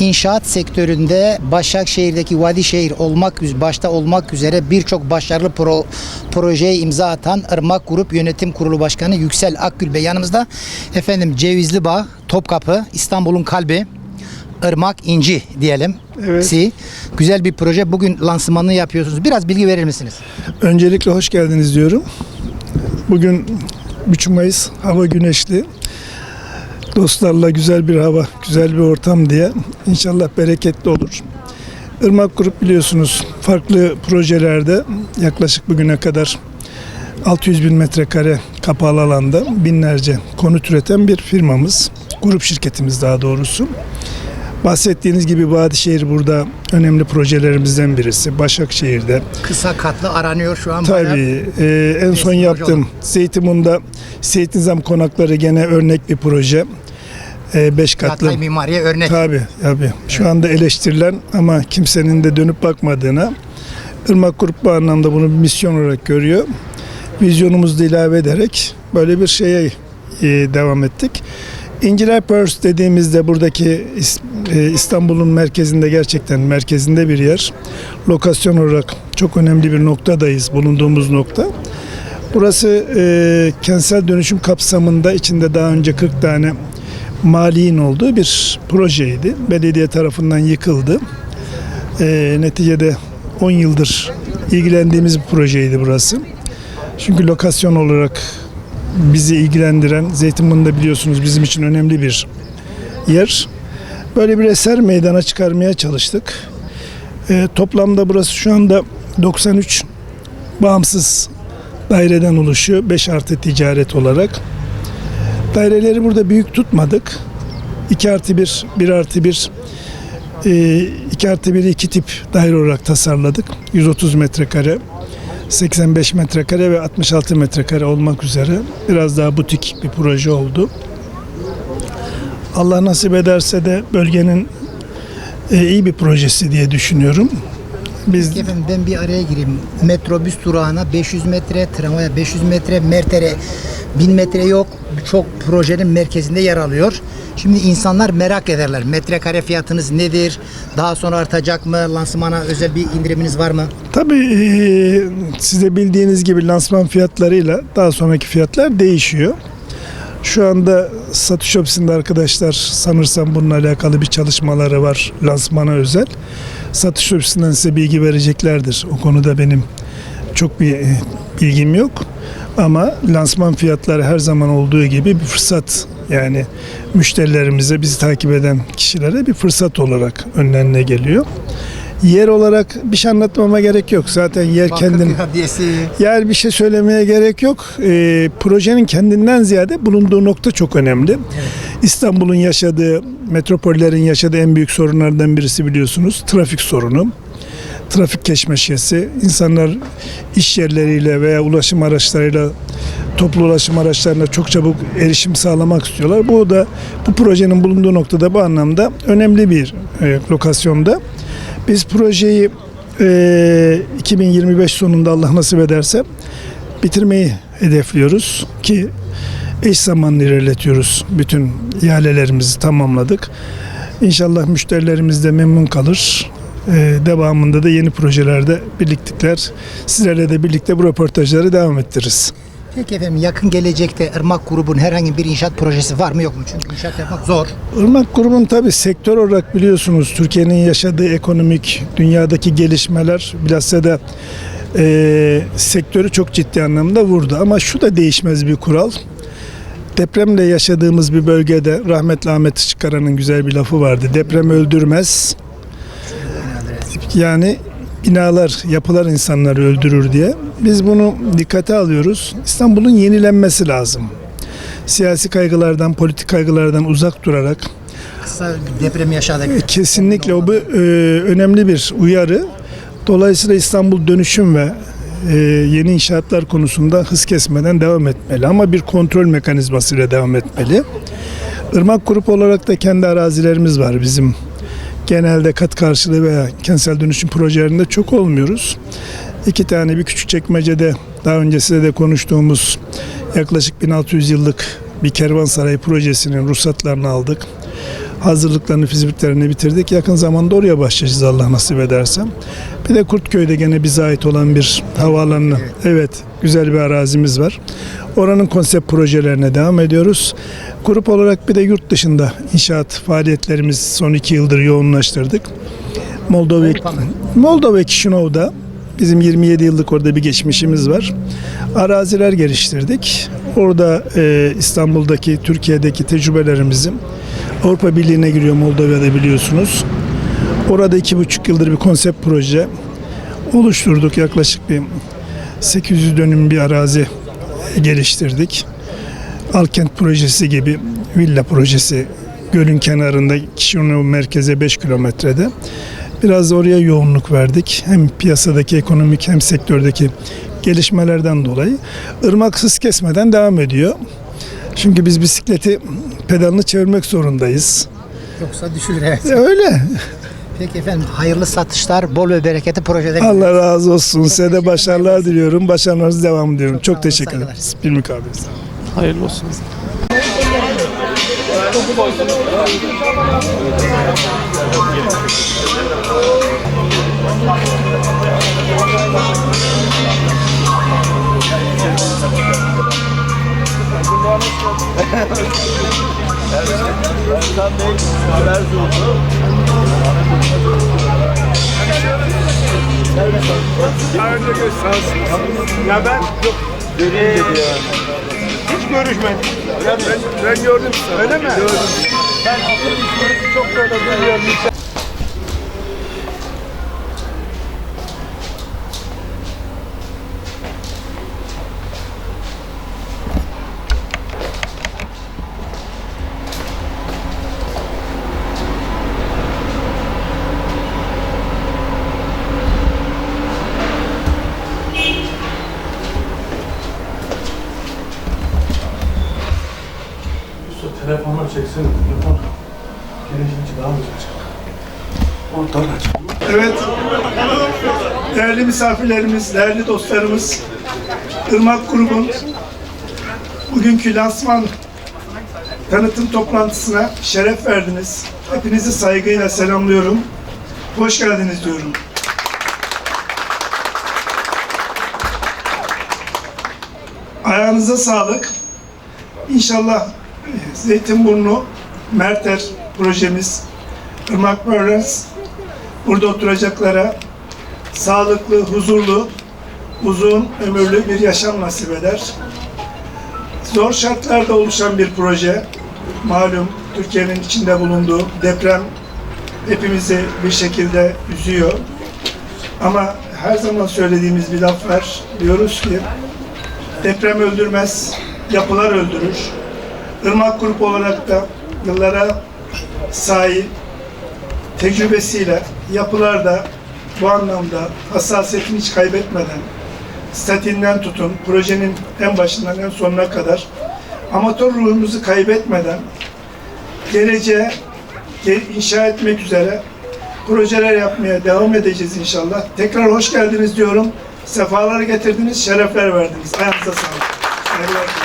İnşaat sektöründe Başakşehir'deki Vadişehir olmak başta olmak üzere birçok başarılı pro, projeye imza atan Irmak Grup Yönetim Kurulu Başkanı Yüksel Akgül Bey yanımızda. Efendim Cevizli Bağ, Topkapı, İstanbul'un kalbi, Irmak İnci diyelim. Evet. Si. Güzel bir proje. Bugün lansmanını yapıyorsunuz. Biraz bilgi verir misiniz? Öncelikle hoş geldiniz diyorum. Bugün 3 Mayıs, hava güneşli. Dostlarla güzel bir hava, güzel bir ortam diye inşallah bereketli olur. Irmak Grup biliyorsunuz farklı projelerde yaklaşık bugüne kadar 600 bin metrekare kapalı alanda binlerce konut üreten bir firmamız. Grup şirketimiz daha doğrusu. Bahsettiğiniz gibi Vadişehir burada önemli projelerimizden birisi. Başakşehir'de, Kısa katlı aranıyor şu an. Tabii. e, en son yaptığım Zeytinburnu'nda Zeytinzam konakları gene örnek bir proje. 5 katlı. Yatay mimariye örnek. Tabii, tabii. Şu anda eleştirilen ama kimsenin de dönüp bakmadığına Irmak Grup bu anlamda bunu bir misyon olarak görüyor. Vizyonumuzu da ilave ederek böyle bir şeye e, devam ettik. İnciler Pers dediğimizde buradaki e, İstanbul'un merkezinde gerçekten merkezinde bir yer. Lokasyon olarak çok önemli bir noktadayız bulunduğumuz nokta. Burası e, kentsel dönüşüm kapsamında içinde daha önce 40 tane maliğin olduğu bir projeydi. Belediye tarafından yıkıldı. E, neticede 10 yıldır ilgilendiğimiz bir projeydi burası. Çünkü lokasyon olarak bizi ilgilendiren Zeytinburnu'nda biliyorsunuz bizim için önemli bir yer. Böyle bir eser meydana çıkarmaya çalıştık. E, toplamda burası şu anda 93 bağımsız daireden oluşuyor. 5 artı ticaret olarak. Daireleri burada büyük tutmadık. 2 artı 1, 1 artı 1, 2 artı 1 iki tip daire olarak tasarladık. 130 metrekare, 85 metrekare ve 66 metrekare olmak üzere biraz daha butik bir proje oldu. Allah nasip ederse de bölgenin e, iyi bir projesi diye düşünüyorum. Biz Peki Efendim ben bir araya gireyim. Metrobüs durağına 500 metre, tramvaya 500 metre, mertere 1000 metre yok. Çok projenin merkezinde yer alıyor. Şimdi insanlar merak ederler. Metrekare fiyatınız nedir? Daha sonra artacak mı? Lansmana özel bir indiriminiz var mı? Tabii eee, siz de bildiğiniz gibi lansman fiyatlarıyla daha sonraki fiyatlar değişiyor. Şu anda satış ofisinde arkadaşlar sanırsam bununla alakalı bir çalışmaları var lansmana özel. Satış ofisinden size bilgi vereceklerdir. O konuda benim çok bir e, bilgim yok. Ama lansman fiyatları her zaman olduğu gibi bir fırsat yani müşterilerimize bizi takip eden kişilere bir fırsat olarak önlerine geliyor. Yer olarak bir şey anlatmama gerek yok. Zaten yer kendin Adliyesi. yer bir şey söylemeye gerek yok. Ee, projenin kendinden ziyade bulunduğu nokta çok önemli. İstanbul'un yaşadığı, metropollerin yaşadığı en büyük sorunlardan birisi biliyorsunuz trafik sorunu. Trafik keşmeşesi, insanlar iş yerleriyle veya ulaşım araçlarıyla toplu ulaşım araçlarına çok çabuk erişim sağlamak istiyorlar. Bu da bu projenin bulunduğu noktada bu anlamda önemli bir e, lokasyonda. Biz projeyi e, 2025 sonunda Allah nasip ederse bitirmeyi hedefliyoruz ki eş zamanlı ilerletiyoruz. Bütün ihalelerimizi tamamladık. İnşallah müşterilerimiz de memnun kalır. Ee, devamında da yeni projelerde birlikteler. Sizlerle de birlikte bu röportajları devam ettiririz. Peki efendim yakın gelecekte Irmak grubun herhangi bir inşaat projesi var mı yok mu? Çünkü inşaat yapmak zor. Irmak grubun tabi sektör olarak biliyorsunuz Türkiye'nin yaşadığı ekonomik dünyadaki gelişmeler bilhassa da e, sektörü çok ciddi anlamda vurdu. Ama şu da değişmez bir kural. Depremle yaşadığımız bir bölgede rahmetli Ahmet Çıkaran'ın güzel bir lafı vardı. Deprem öldürmez. Yani binalar, yapılar insanları öldürür diye. Biz bunu dikkate alıyoruz. İstanbul'un yenilenmesi lazım. Siyasi kaygılardan, politik kaygılardan uzak durarak Kısa deprem yaşadık. Kesinlikle o bu e, önemli bir uyarı. Dolayısıyla İstanbul dönüşüm ve e, yeni inşaatlar konusunda hız kesmeden devam etmeli ama bir kontrol mekanizmasıyla devam etmeli. Irmak Grup olarak da kendi arazilerimiz var bizim. Genelde kat karşılığı veya kentsel dönüşüm projelerinde çok olmuyoruz. İki tane bir küçük çekmecede daha önce size de konuştuğumuz yaklaşık 1600 yıllık bir kervansarayı projesinin ruhsatlarını aldık. Hazırlıklarını, fiziklerini bitirdik. Yakın zamanda oraya başlayacağız Allah nasip ederse. Bir de Kurtköy'de gene bize ait olan bir havaalanı. Evet, güzel bir arazimiz var. Oranın konsept projelerine devam ediyoruz. Grup olarak bir de yurt dışında inşaat faaliyetlerimiz son iki yıldır yoğunlaştırdık. Moldova? Moldova Kişinov'da bizim 27 yıllık orada bir geçmişimiz var. Araziler geliştirdik. Orada e, İstanbul'daki, Türkiye'deki tecrübelerimizi Avrupa Birliği'ne giriyor Moldova'da biliyorsunuz. Orada iki buçuk yıldır bir konsept proje oluşturduk. Yaklaşık bir 800 dönüm bir arazi geliştirdik. Alkent projesi gibi villa projesi gölün kenarında Kişinov merkeze 5 kilometrede. Biraz oraya yoğunluk verdik. Hem piyasadaki ekonomik hem sektördeki gelişmelerden dolayı. Irmak hız kesmeden devam ediyor. Çünkü biz bisikleti pedalını çevirmek zorundayız. Yoksa düşülür evet. E, Öyle. Peki efendim hayırlı satışlar, bol ve bereketli projede. Allah razı olsun. Size de başarılar diliyorum. Başarılarınız devam ediyorum. Çok Çok, teşekkür ederiz. Bir mukabele. Hayırlı olsun. Ya ben yok. Ya. Hiç görüşmedik. Ya ben, ben gördüm. Öyle mi? Gördüm. Ben çok böyle duyuyorum. Çeksene. Telefon. Girişince daha güzel çıkar. Oradan aç. Evet. Değerli misafirlerimiz, değerli dostlarımız, Irmak Grubun bugünkü lansman tanıtım toplantısına şeref verdiniz. Hepinizi saygıyla selamlıyorum. Hoş geldiniz diyorum. Ayağınıza sağlık. İnşallah Zeytinburnu Merter projemiz Irmak Börlens burada oturacaklara sağlıklı, huzurlu, uzun ömürlü bir yaşam nasip eder. Zor şartlarda oluşan bir proje. Malum Türkiye'nin içinde bulunduğu deprem hepimizi bir şekilde üzüyor. Ama her zaman söylediğimiz bir laf var. Diyoruz ki deprem öldürmez, yapılar öldürür. Irmak Grup olarak da yıllara sahip tecrübesiyle yapılarda bu anlamda hassasiyetini hiç kaybetmeden statinden tutun, projenin en başından en sonuna kadar amatör ruhumuzu kaybetmeden geleceğe ge- inşa etmek üzere projeler yapmaya devam edeceğiz inşallah. Tekrar hoş geldiniz diyorum. Sefalar getirdiniz, şerefler verdiniz. Ayağınıza sağlık. Saygılar.